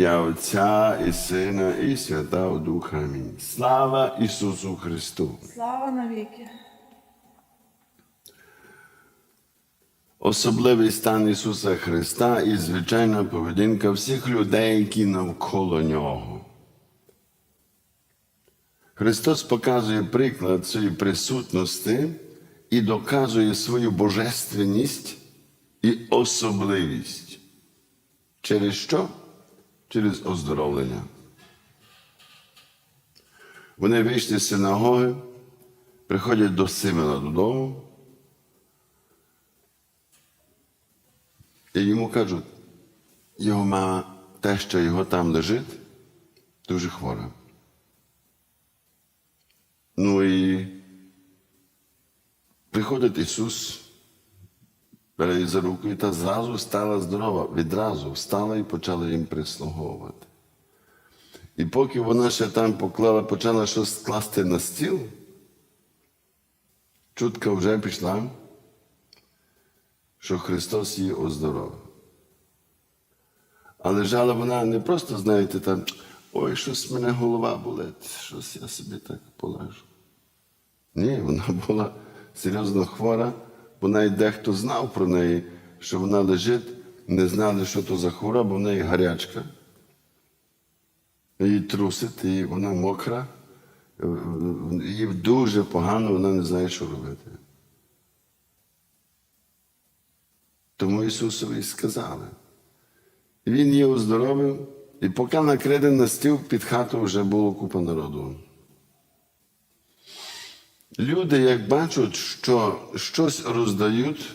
ім'я Отця і Сина, і Святого Духа. Амінь. Слава Ісусу Христу! Слава навіки. Особливий стан Ісуса Христа і звичайна поведінка всіх людей, які навколо Нього. Христос показує приклад цієї присутності і доказує свою божественність і особливість. Через що? Через оздоровлення. Вони вийшли з синагоги, приходять до Симона додому. І йому кажуть, його мама, те, що його там лежить, дуже хвора. Ну і приходить Ісус, бере за руку, і та зразу стала здорова, відразу встала і почала їм прислуговувати. І поки вона ще там поклала, почала щось класти на стіл, чутка вже пішла, що Христос її оздоровив. Але лежала вона не просто, знаєте, там, ой, щось в мене голова болить, щось я собі так полежу. Ні, вона була серйозно хвора, бо навіть дехто знав про неї, що вона лежить, не знали, що то за хвора, бо в неї гарячка. Її трусить, і вона мокра, їй дуже погано, вона не знає, що робити. Тому Ісусові сказали. Він її оздоровив, і поки накрили на стіл, під хату вже було купа народу. Люди, як бачать, що щось роздають,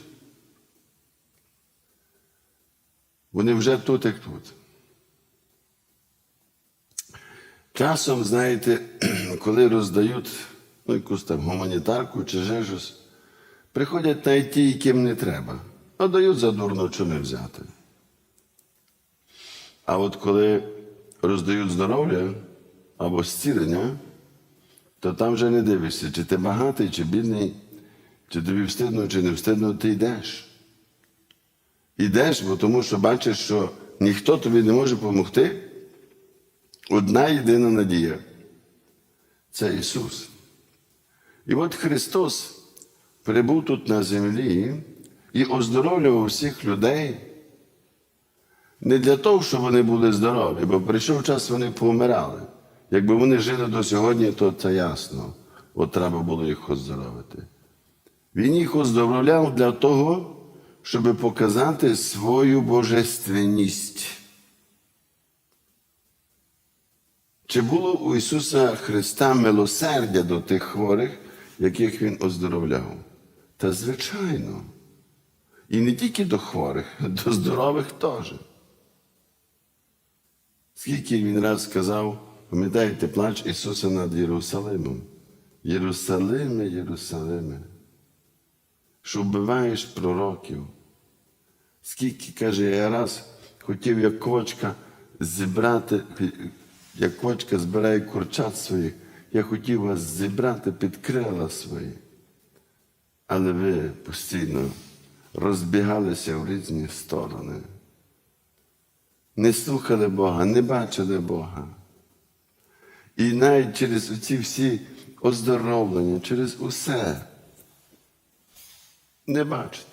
вони вже тут, як тут. Часом, знаєте, коли роздають ну, якусь там гуманітарку чи ще щось, приходять навіть ті, яким не треба, а дають задурно, що не взяти. А от коли роздають здоров'я або зцілення, то там вже не дивишся, чи ти багатий, чи бідний, чи тобі встидно, чи не встидно, ти йдеш. Йдеш, бо тому що бачиш, що ніхто тобі не може допомогти. Одна єдина надія це Ісус. І от Христос прибув тут на землі і оздоровлював всіх людей не для того, щоб вони були здорові, бо прийшов час, вони помирали. Якби вони жили до сьогодні, то це ясно. От треба було їх оздоровити. Він їх оздоровляв для того, щоб показати свою божественність. Чи було у Ісуса Христа милосердя до тих хворих, яких Він оздоровляв? Та звичайно. І не тільки до хворих, до здорових теж. Скільки він раз сказав, пам'ятаєте, плач Ісуса над Єрусалимом. Єрусалиме, Єрусалиме, що вбиваєш пророків. Скільки, каже, я раз хотів, як квочка, зібрати, як квочка збирає курчат своїх, я хотів вас зібрати під крила свої. Але ви постійно розбігалися в різні сторони. Не слухали Бога, не бачили Бога. І навіть через ці всі оздоровлення, через усе не бачите.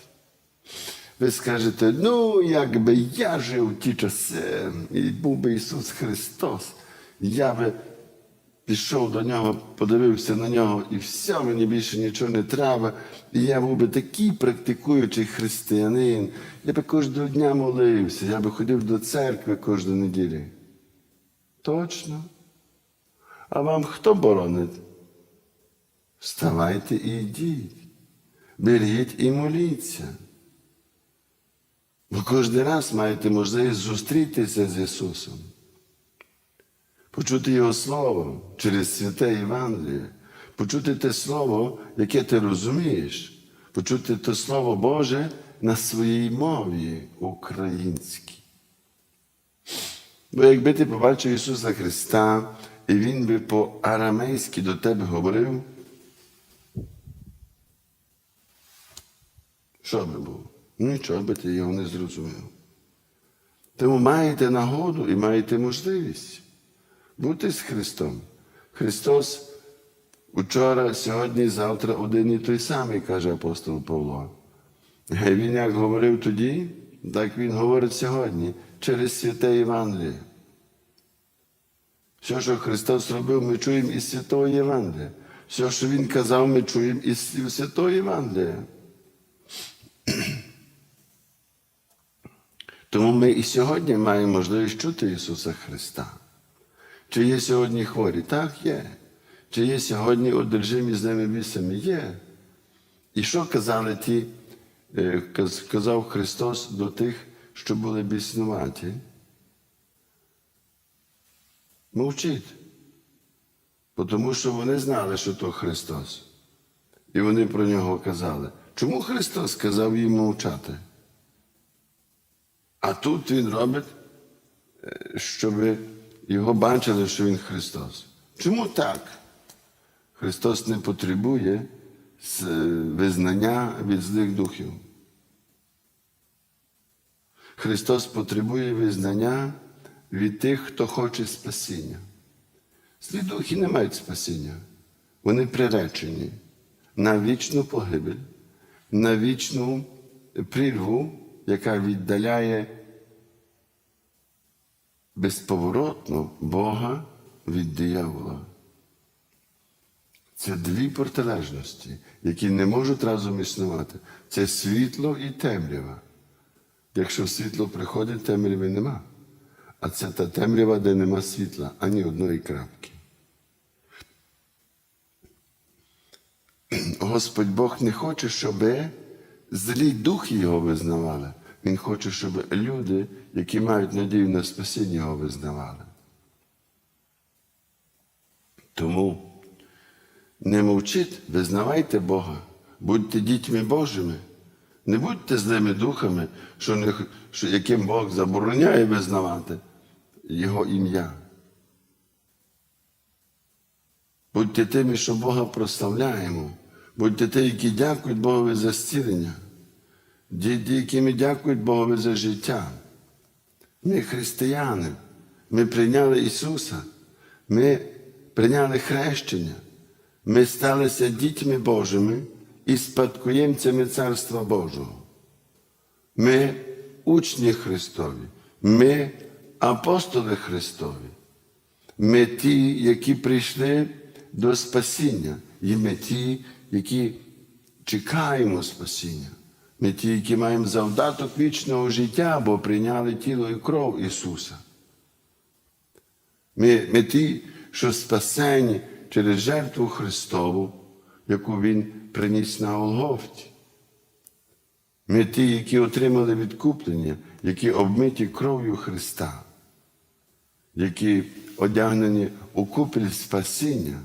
Ви скажете, ну, якби я жив в ті часи, і був би Ісус Христос, я би пішов до нього, подивився на нього, і все, мені більше нічого не треба. І я був би такий практикуючий християнин. Я би кожного дня молився, я би ходив до церкви кожну неділю. Точно. А вам хто боронить? Вставайте і йдіть. Беріть і моліться. Бо кожен раз маєте можливість зустрітися з Ісусом, почути Його Слово через святе Євангеліє, почути те Слово, яке ти розумієш, почути те Слово Боже на своїй мові українській. Бо якби ти побачив Ісуса Христа, і Він би по-арамейськи до тебе говорив, що би було? Нічого би ти його не зрозумів. Тому маєте нагоду і маєте можливість бути з Христом. Христос учора, сьогодні, завтра один і той самий, каже апостол Павло. Він як говорив тоді, так він говорить сьогодні через святе Євангеліє. Все, що Христос робив, ми чуємо із Святого Євангелія. Все, що Він казав, ми чуємо із Святого Євангелія. Тому ми і сьогодні маємо можливість чути Ісуса Христа. Чи є сьогодні хворі? Так, є. Чи є сьогодні одержимі з ними бісами? Є. І що казали ті, е, казав Христос до тих, що були біснуваті? Мовчіть. Бо Тому що вони знали, що то Христос. І вони про нього казали. Чому Христос сказав їм мовчати? А тут Він робить, е, щоб його бачили, що Він Христос. Чому так? Христос не потребує визнання від злих духів. Христос потребує визнання від тих, хто хоче спасіння. Злі духи не мають спасіння. Вони приречені на вічну погибель, на вічну прірву, яка віддаляє безповоротно Бога від диявола. Це дві протилежності, які не можуть разом існувати. Це світло і темрява. Якщо світло приходить, темряви нема. А це та темрява, де нема світла, ані одної крапки. Господь Бог не хоче, щоб злі духи його визнавали. Він хоче, щоб люди, які мають надію на спасіння, його визнавали. Тому не мовчіть, визнавайте Бога, будьте дітьми Божими. Не будьте злими духами, що не, що, яким Бог забороняє визнавати Його ім'я. Будьте тими, що Бога прославляємо. Будьте ті, які дякують Богові за зцілення. Ті, якими дякують Богові за життя. Ми християни. Ми прийняли Ісуса. Ми прийняли хрещення. Ми сталися дітьми Божими і спадкоємцями Царства Божого. Ми учні Христові, ми апостоли Христові. Ми ті, які прийшли до спасіння, і ми ті, які чекаємо спасіння. Ми ті, які маємо завдаток вічного життя, бо прийняли тіло і кров Ісуса. Ми, ми ті, що спасені через жертву Христову, яку Він приніс на Голгофті. Ми ті, які отримали відкуплення, які обмиті кров'ю Христа, які одягнені у купель спасіння.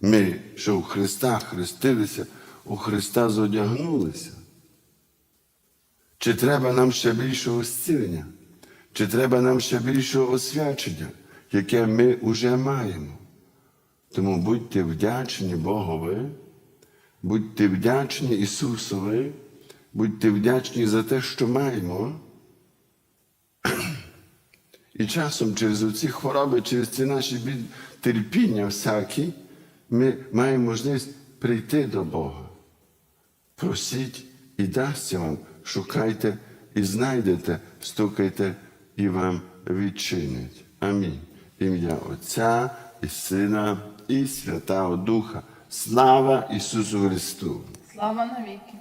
Ми, що у Христа хрестилися, у Христа зодягнулися. Чи треба нам ще більшого зцілення? Чи треба нам ще більшого освячення, яке ми вже маємо? Тому будьте вдячні Богові, будьте вдячні Ісусові, будьте вдячні за те, що маємо. І часом через ці хвороби, через ці наші бід- терпіння всякі, ми маємо можливість прийти до Бога. Просіть і дасться вам, шукайте і знайдете, стукайте і вам відчинять. Амінь. Ім'я Отця і Сина і Святого Духа. Слава Ісусу Христу! Слава навіки.